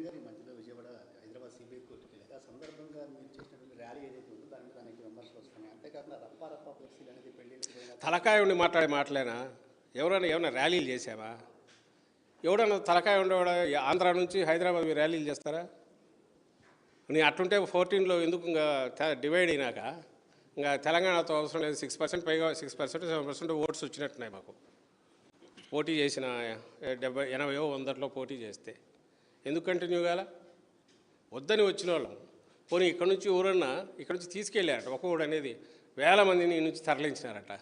జగన్ గారి మధ్యలో విజయవాడ హైదరాబాద్ సిబిఐ కోర్టుకి వెళ్ళారు ఆ సందర్భంగా మీరు చేసినటువంటి ర్యాలీ ఏదైతే ఉందో దాని మీద అనేక విమర్శలు వస్తున్నాయి. అంతేకాకుండా రప్ప రప్ప ఫ్లెక్సీలు అనేది పెళ్ళి తలకాయ ఉండి మాట్లాడే మాటలేనా? ఎవరైనా ఏమైనా ర్యాలీలు చేసావా ఎవడన్నా తలకాయ ఉండేవాడు? ఆంధ్ర నుంచి హైదరాబాద్ మీరు ర్యాలీలు చేస్తారా? నీ అట్టుంటే ఫోర్టీన్లో ఎందుకు ఇంకా డివైడ్ అయినాక ఇంకా తెలంగాణతో అవసరం లేదు. సిక్స్ పర్సెంట్ పైగా six percent seven percent votes వచ్చినట్టున్నాయి మాకు. పోటీ చేసిన డెబ్బై ఎనభైయో వందట్లో పోటీ చేస్తే. ఎందుకు కంటిన్యూ కాల వద్దని వచ్చిన వాళ్ళం. పోనీ ఇక్కడ నుంచి ఎవరన్నా ఇక్కడ నుంచి తీసుకెళ్ళారట ఒక్కొక్కడు అనేది వేల మందిని ఈ నుంచి తరలించినారట.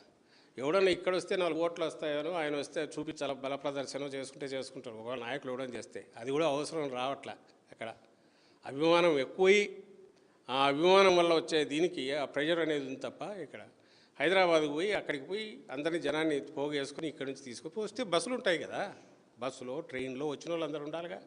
ఎవడన్నా ఇక్కడ వస్తే నాలుగు ఓట్లు వస్తాయనో ఆయన వస్తే చూపించాల బల ప్రదర్శన చేసుకుంటే చేసుకుంటారు ఒక నాయకులు ఇవ్వడం చేస్తే అది కూడా అవసరం రావట్లే అక్కడ. అభిమానం ఎక్కువై ఆ అభిమానం వల్ల వచ్చే దీనికి ఆ ప్రెషర్ అనేది ఉంది తప్ప ఇక్కడ. హైదరాబాద్కి పోయి అక్కడికి పోయి అందరినీ జనాన్ని పోగేసుకుని ఇక్కడి నుంచి తీసుకుని వస్తే బస్సులు ఉంటాయి కదా. బస్సులో ట్రైన్లో వచ్చిన వాళ్ళందరూ ఉండాలిగా.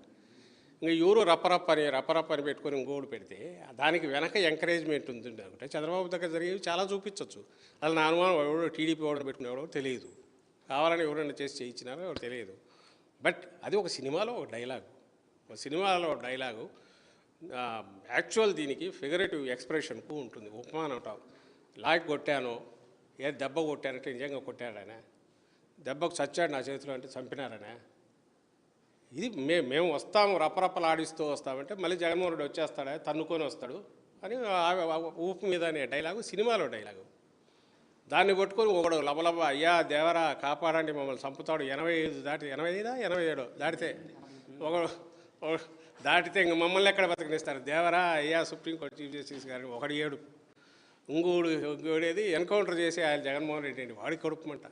ఇంకా ఎవరు రప్పరప్ప అని రప్పరప్ప అని పెట్టుకొని ఇంకోటి పెడితే దానికి వెనక ఎంకరేజ్మెంట్ ఉంది అనుకుంటే. చంద్రబాబు దగ్గర జరిగేవి చాలా చూపించవచ్చు అలా నా అనుమానం ఎవడో టీడీపీ ఎవడో పెట్టుకునేవాడో తెలియదు. కావాలని ఎవరైనా చేసి చేయించినారో ఎవరు తెలియదు. బట్ అది ఒక సినిమాలో ఒక డైలాగ్ ఒక సినిమాలో ఒక డైలాగు యాక్చువల్ దీనికి ఫిగరేటివ్ ఎక్స్ప్రెషన్కు ఉంటుంది. ఉపమానం అంటాం. లాక్ కొట్టాను ఏ దెబ్బ కొట్టానంటే నిజంగా కొట్టాడనే. దెబ్బకు చచ్చాడు నా చేతిలో అంటే చంపినారనే. ఇది మే మేము వస్తాము రపరపలాడిస్తూ వస్తామంటే మళ్ళీ జగన్మోహన్ రెడ్డి వచ్చేస్తాడా తన్నుకొని వస్తాడు అని ఊపు మీద అనే డైలాగు సినిమాలో డైలాగు. దాన్ని పట్టుకొని ఒకడు లబలబ అయ్యా దేవరా కాపాడండి మమ్మల్ని చంపుతాడు. ఎనభై ఐదు దాటి ఎనభై ఐదా ఎనభై ఏడు దాటితే ఒకడు దాటితే ఇంక మమ్మల్ని ఎక్కడ బతకనిస్తారు? దేవరా అయ్యా సుప్రీంకోర్టు చీఫ్ జస్టిస్ గారు ఒకడు ఏడు. ఇంకోడు ఇంకోడేది ఎన్కౌంటర్ చేసి ఆయన జగన్మోహన్ రెడ్డి అండి వాడి కడుపుమంట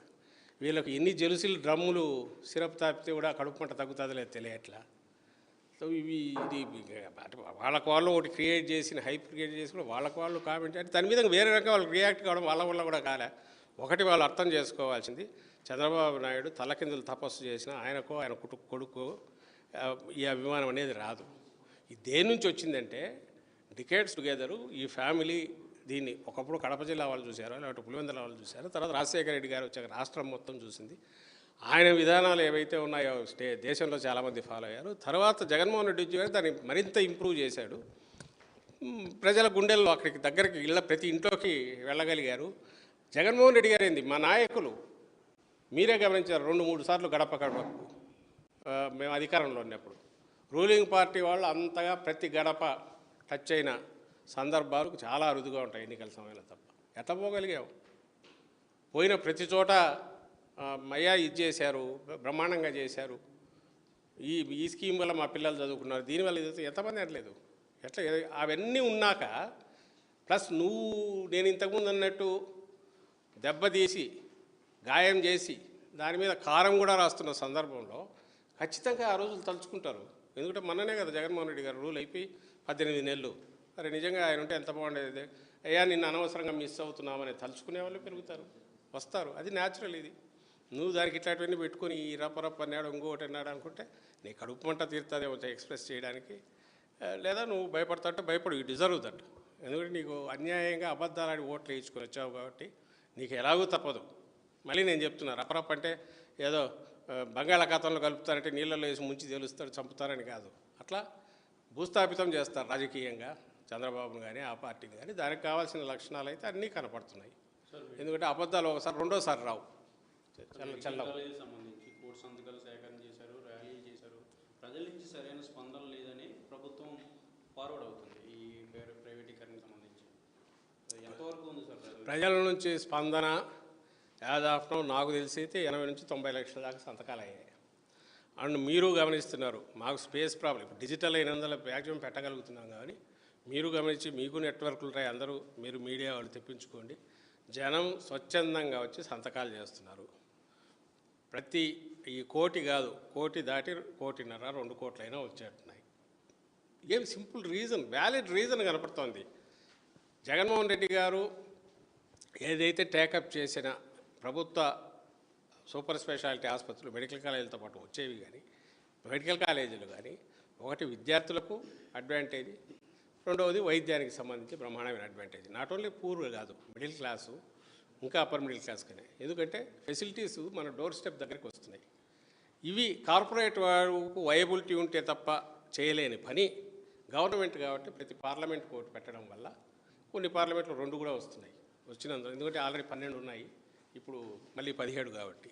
వీళ్ళకి ఎన్ని జలుసులు డ్రమ్ములు సిరప్ తాపితే కూడా కడుపు కడుపుమంట తగ్గుతుందిలేదు తెలియట్లా. సో ఇవి ఇది వాళ్ళకు వాళ్ళు ఒకటి క్రియేట్ చేసిన హైప్ క్రియేట్ చేసి కూడా వాళ్ళకు వాళ్ళు కామెంట్ అంటే దాని మీద వేరే రకంగా వాళ్ళు రియాక్ట్ కావడం వాళ్ళ వల్ల కూడా కాలే. ఒకటి వాళ్ళు అర్థం చేసుకోవాల్సింది. చంద్రబాబు నాయుడు తలకిందులు తపస్సు చేసిన ఆయనకో ఆయన కుటు కొడుకు ఈ అభిమానం అనేది రాదు. ఇది దేని నుంచి వచ్చిందంటే డికేట్స్ టుగెదరు ఈ ఫ్యామిలీ దీన్ని ఒకప్పుడు కడప జిల్లా వాళ్ళు చూశారు లేకపోతే పులివెందుల వాళ్ళు చూశారు. తర్వాత రాజశేఖర రెడ్డి గారు వచ్చాక రాష్ట్రం మొత్తం చూసింది. ఆయన విధానాలు ఏవైతే ఉన్నాయో స్టే దేశంలో చాలామంది ఫాలో అయ్యారు. తర్వాత జగన్మోహన్ రెడ్డి గారు దాన్ని మరింత ఇంప్రూవ్ చేశాడు. ప్రజల గుండెల్లో అక్కడికి దగ్గరికి ఇళ్ళ ప్రతి ఇంట్లోకి వెళ్ళగలిగారు. జగన్మోహన్ రెడ్డి గారు ఏంది? మా నాయకులు. మీరే గమనించారు రెండు మూడు సార్లు గడప గడపకు మేము అధికారంలో ఉన్నప్పుడు. రూలింగ్ పార్టీ వాళ్ళు అంతగా ప్రతి గడప టచ్ అయిన సందర్భాలు చాలా అరుదుగా ఉంటాయి ఎన్నికల సమయంలో తప్ప. ఎట్లా పోయిన ప్రతి చోట ఆ, ఇది చేశారు బ్రహ్మాండంగా చేశారు. ఈ ఈ స్కీమ్ వల్ల మా పిల్లలు చదువుకున్నారు. దీనివల్ల ఇది ఎంతమంది అనలేదు. ఎట్లా అవన్నీ ఉన్నాక ప్లస్ నువ్వు నేను ఇంతకుముందు అన్నట్టు దెబ్బతీసి గాయం చేసి దాని మీద కారం కూడా రాస్తున్న సందర్భంలో ఖచ్చితంగా ఆ రోజులు తలుచుకుంటారు. ఎందుకంటే మొన్ననే కదా జగన్మోహన్ రెడ్డి గారు రూల్ అయిపోయి పద్దెనిమిది నెలలు అరే నిజంగా ఆయన ఉంటే ఎంత బాగుండేది? అయ్యా నిన్ను అనవసరంగా మిస్ అవుతున్నామని తలుచుకునే వాళ్ళు పెరుగుతారు. వస్తారు. అది న్యాచురల్ ఇది. నువ్వు దానికి ఇట్లాంటివన్నీ పెట్టుకొని ఈ రపరప్ప అన్నాడు ఇంకోటి అన్నాడు అనుకుంటే నీ కడుపు మంట తీరుతుందేమో ఎక్స్ప్రెస్ చేయడానికి. లేదా నువ్వు భయపడతాంటే భయపడు యూ డిజర్వ్ దట్ ఎందుకంటే నీకు అన్యాయంగా అబద్ధాలని ఓట్లు వేయించుకొని వచ్చావు కాబట్టి నీకు ఎలాగూ తప్పదు. మళ్ళీ నేను చెప్తున్నా రపరప్ప అంటే ఏదో బంగాళాఖాతంలో కలుపుతారంటే నీళ్ళలో వేసి ముంచి తేలుస్తారు చంపుతారని కాదు. అట్లా భూస్థాపితం చేస్తారు రాజకీయంగా. చంద్రబాబును కానీ ఆ పార్టీని కానీ దానికి కావాల్సిన లక్షణాలు అయితే అన్నీ కనపడుతున్నాయి. ఎందుకంటే అబద్ధాలు ఒకసారి రెండోసారి రావు. సంబంధించి కోర్టు సంతకాలు సేకరణ చేశారు ర్యాలీలు చేశారు. ప్రజల నుంచి సరైన స్పందన లేదని ప్రభుత్వం ఫార్వర్డ్ అవుతుంది ఈ ప్రైవే- ప్రైవేటీకరణకు సంబంధించి. ఎంతవరకు ఉంది సార్ ప్రజలు నుంచి స్పందన యాజ్ ఆఫ్ నౌ నాకు తెలిసి అయితే ఎనభై నుంచి తొంభై లక్షల దాకా సంతకాలు అయ్యాయి. అండ్ మీరు గమనిస్తున్నారు మాకు స్పేస్ ప్రాబ్లం. ఇప్పుడు డిజిటల్ అయినందువల్ల మ్యాక్సిమం పెట్టగలుగుతున్నాం కానీ మీరు గమనించి మీకు నెట్వర్క్లు ఉంటాయి అందరూ మీరు మీడియా వాళ్ళు తెప్పించుకోండి. జనం స్వచ్ఛందంగా వచ్చి సంతకాలు చేస్తున్నారు. ప్రతి ఈ కోటి కాదు కోటి దాటి కోటిన్నర రెండు కోట్లైనా వచ్చేస్తున్నాయి. ఏం సింపుల్ రీజన్ వ్యాలిడ్ రీజన్ కనపడుతోంది. జగన్మోహన్ రెడ్డి గారు ఏదైతే టేకప్ చేసిన ప్రభుత్వ సూపర్ స్పెషాలిటీ ఆసుపత్రులు మెడికల్ కాలేజీలతో పాటు వచ్చేవి కానీ మెడికల్ కాలేజీలు కానీ ఒకటి విద్యార్థులకు అడ్వాంటేజ్ రెండవది వైద్యానికి సంబంధించి బ్రహ్మాండమైన అడ్వాంటేజ్ నాట్ ఓన్లీ పూర్ కాదు మిడిల్ క్లాసు ఇంకా అప్పర్ మిడిల్ క్లాస్ కానీ. ఎందుకంటే ఫెసిలిటీస్ మన డోర్ స్టెప్ దగ్గరికి వస్తున్నాయి. ఇవి కార్పొరేట్ వారు వయబిలిటీ ఉంటే తప్ప చేయలేని పని. గవర్నమెంట్ కాబట్టి ప్రతి పార్లమెంట్ కోర్టు పెట్టడం వల్ల కొన్ని పార్లమెంట్లు రెండు కూడా వస్తున్నాయి. వచ్చినందుకు ఎందుకంటే ఆల్రెడీ పన్నెండు ఉన్నాయి. ఇప్పుడు మళ్ళీ పదిహేడు కాబట్టి.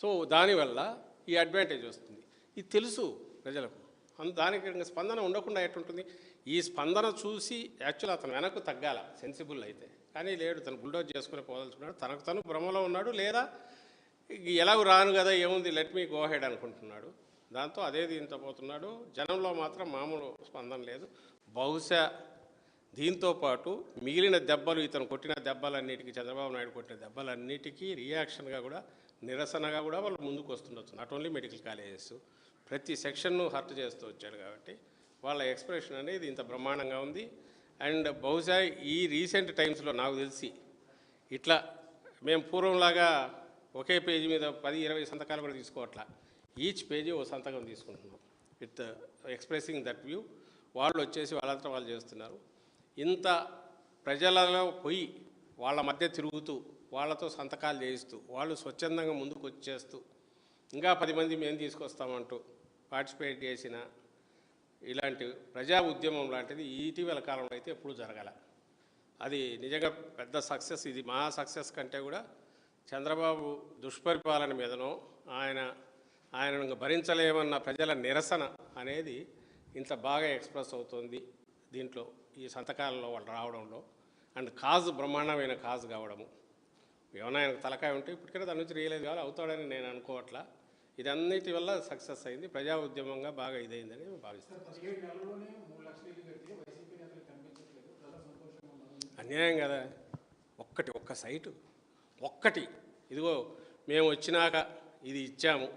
సో దానివల్ల ఈ అడ్వాంటేజ్ వస్తుంది. ఇది తెలుసు ప్రజలకు. అందు దానికి స్పందన ఉండకుండా ఎట్టుంటుంది? ఈ స్పందన చూసి యాక్చువల్ అతను వెనక్కు తగ్గాల సెన్సిబుల్ అయితే. కానీ లేడు తను బుల్డోజ్ చేసుకుని పోదలుచుకున్నాడు తనకు తను భ్రమలో ఉన్నాడు లేదా ఎలాగూ ఎలాగో రాను కదా ఏముంది లెట్ మీ గోహెడ్ అనుకుంటున్నాడు. దాంతో అదే దీంతో పోతున్నాడు. జనంలో మాత్రం మామూలు స్పందన లేదు. బహుశా దీంతో పాటు మిగిలిన దెబ్బలు ఇతను కొట్టిన దెబ్బలన్నిటికీ చంద్రబాబు నాయుడు కొట్టిన దెబ్బలన్నిటికీ రియాక్షన్గా కూడా నిరసనగా కూడా వాళ్ళు ముందుకు వస్తుండొచ్చు నాట్ ఓన్లీ మెడికల్ కాలేజెస్ ప్రతి సెక్షన్ను హర్ట్ చేస్తూ వచ్చాడు కాబట్టి వాళ్ళ ఎక్స్ప్రెషన్ అనేది ఇంత బ్రహ్మాండంగా ఉంది. అండ్ బహుశా ఈ రీసెంట్ టైమ్స్లో నాకు తెలిసి ఇట్లా మేము పూర్వంలాగా ఒకే పేజీ మీద పది ఇరవై సంతకాలు కూడా తీసుకోవట్లా. ఈచ్ పేజీ ఓ సంతకం తీసుకుంటున్నాం. With expressing that view. వాళ్ళు వచ్చేసి వాళ్ళంతా వాళ్ళు చేస్తున్నారు. ఇంత ప్రజలలో పోయి వాళ్ళ మధ్య తిరుగుతూ వాళ్ళతో సంతకాలు చేయిస్తూ వాళ్ళు స్వచ్ఛందంగా ముందుకు వచ్చేస్తూ ఇంకా పది మంది మేము తీసుకొస్తామంటూ పార్టిసిపేట్ చేసిన ఇలాంటి ప్రజా ఉద్యమం లాంటిది ఇటీవల కాలంలో అయితే ఎప్పుడూ జరగాల. అది నిజంగా పెద్ద సక్సెస్ ఇది మా సక్సెస్ కంటే కూడా చంద్రబాబు దుష్పరిపాలన మీదనో ఆయన ఆయనను భరించలేమన్న ప్రజల నిరసన అనేది ఇంత బాగా ఎక్స్ప్రెస్ అవుతుంది దీంట్లో ఈ సంతకాలలో వాళ్ళు రావడంలో. అండ్ కాజు బ్రహ్మాండమైన కాజు కావడము. ఏమైనా ఆయనకు తలకాయ ఉంటే ఇప్పటికైనా దాని నుంచి రియలైజ్ కావాలి అవుతాడని నేను అనుకోవట్లా. ఇదన్నిటి వల్ల సక్సెస్ అయింది. ప్రజా ఉద్యమంగా బాగా ఇదైందని భావిస్తాను అన్యాయం కదా. ఒక్కటి ఒక్క సైటు ఒక్కటి. ఇదిగో మేము వచ్చినాక ఇది ఇచ్చాము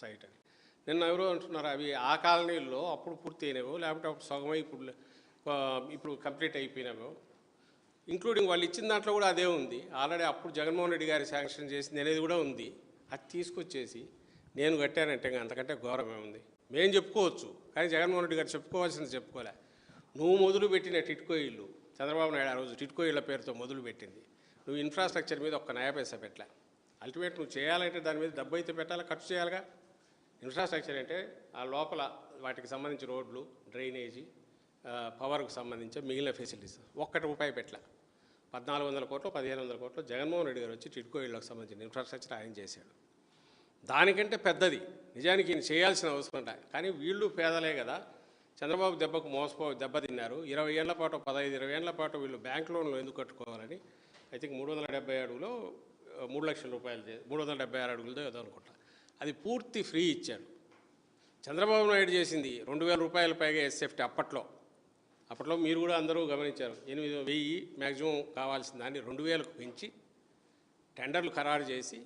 సైట్ అని. నిన్న ఎవరో అంటున్నారు అవి ఆ కాలనీల్లో అప్పుడు పూర్తి అయినవో లేకపోతే అప్పుడు సగమై ఇప్పుడు ఇప్పుడు కంప్లీట్ అయిపోయినవో. ఇంక్లూడింగ్ వాళ్ళు ఇచ్చిన దాంట్లో కూడా అదే ఉంది. ఆల్రెడీ అప్పుడు జగన్మోహన్ రెడ్డి గారి శాంక్షన్ చేసింది అనేది కూడా ఉంది. అది తీసుకొచ్చేసి నేను కట్టానంటే ఇంకా అంతకంటే ఘోరమే ఉంది మేము చెప్పుకోవచ్చు. కానీ జగన్మోహన్ రెడ్డి గారు చెప్పుకోవాల్సింది చెప్పుకోలే. నువ్వు మొదలు పెట్టిన టిట్కో ఇల్లు చంద్రబాబు నాయుడు ఆ రోజు టిట్కో ఇళ్ళ పేరుతో మొదలు పెట్టింది. నువ్వు ఇన్ఫ్రాస్ట్రక్చర్ మీద ఒక్క నయా పైసా పెట్టలే. అల్టిమేట్ నువ్వు చేయాలంటే దాని మీద డబ్బు అయితే పెట్టాలి? ఖర్చు చేయాలిగా? ఇన్ఫ్రాస్ట్రక్చర్ అంటే ఆ లోపల వాటికి సంబంధించి రోడ్లు డ్రైనేజీ పవర్కు సంబంధించి మిగిలిన ఫెసిలిటీస్. ఒక్కటి రూపాయి పెట్టలే. పద్నాలుగు వందల కోట్లు పదిహేను వందల కోట్లు జగన్మోహన్ రెడ్డి గారు వచ్చి టిట్కో ఇళ్ళకి సంబంధించిన ఇన్ఫ్రాస్ట్రక్చర్ ఆయన చేశాడు. దానికంటే పెద్దది. నిజానికి ఈయన చేయాల్సిన అవసరం ఉండ కానీ వీళ్ళు పేదలే కదా. చంద్రబాబు దెబ్బకు మోసపో దెబ్బతిన్నారు. ఇరవై ఏళ్ళ పాటు పదహైదు ఇరవై ఏళ్ళ పాటు వీళ్ళు బ్యాంక్ లోన్లు ఎందుకు కట్టుకోవాలని ఐ థింక్ మూడు వందల డెబ్బై అడుగులో మూడు లక్షల రూపాయలు మూడు వందల డెబ్బై ఆరు అడుగులతో ఏదో అనుకుంటా. అది పూర్తి ఫ్రీ ఇచ్చాడు చంద్రబాబు నాయుడు చేసింది రెండు వేల రూపాయల పైగా ఎస్ఎఫ్టీ అప్పట్లో. అప్పట్లో మీరు కూడా అందరూ గమనించారు. ఎనిమిది వెయ్యి మ్యాక్సిమం కావాల్సిన దాన్ని రెండు వేలకు పెంచి టెండర్లు ఖరారు చేసి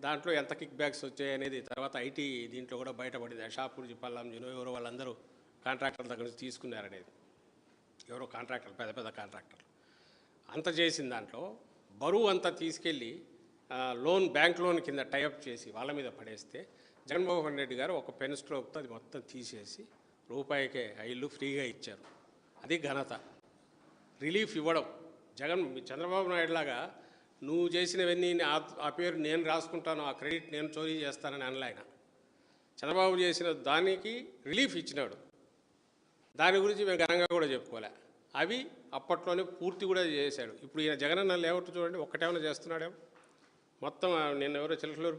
దాంట్లో ఎంత కిక్ బ్యాక్స్ వచ్చాయి అనేది తర్వాత ఐటీ దీంట్లో కూడా బయటపడింది. షాపూర్ పల్లాంజీనో ఎవరో వాళ్ళందరూ కాంట్రాక్టర్ల దగ్గర నుంచి తీసుకున్నారనేది. ఎవరో కాంట్రాక్టర్ పెద్ద పెద్ద కాంట్రాక్టర్లు. అంత చేసిన దాంట్లో. బరువు అంతా తీసుకెళ్ళి లోన్ బ్యాంక్ లోన్ కింద టైఅప్ చేసి వాళ్ళ మీద పడేస్తే జగన్మోహన్ రెడ్డి గారు ఒక పెన్ స్ట్రోక్తో అది మొత్తం తీసేసి రూపాయికే ఆ ఇల్లు ఫ్రీగా ఇచ్చారు. అది ఘనత. రిలీఫ్ ఇవ్వడం. జగన్ చంద్రబాబు నాయుడు లాగా నువ్వు చేసినవన్నీ ఆ- ఆ పేరు నేను రాసుకుంటాను ఆ క్రెడిట్ నేను చోరీ చేస్తానని అనలే చంద్రబాబు చేసిన దానికి రిలీఫ్ ఇచ్చినాడు. దాని గురించి మేము ఘనంగా కూడా చెప్పుకోలే. అవి అప్పట్లోనే పూర్తి కూడా చేశాడు. ఇప్పుడు ఈయన జగనన్న లేఅవుట్ చూడండి ఒక్కటేమైనా చేస్తున్నాడేమో. మొత్తం నిన్న ఎవరో చిలకలూరు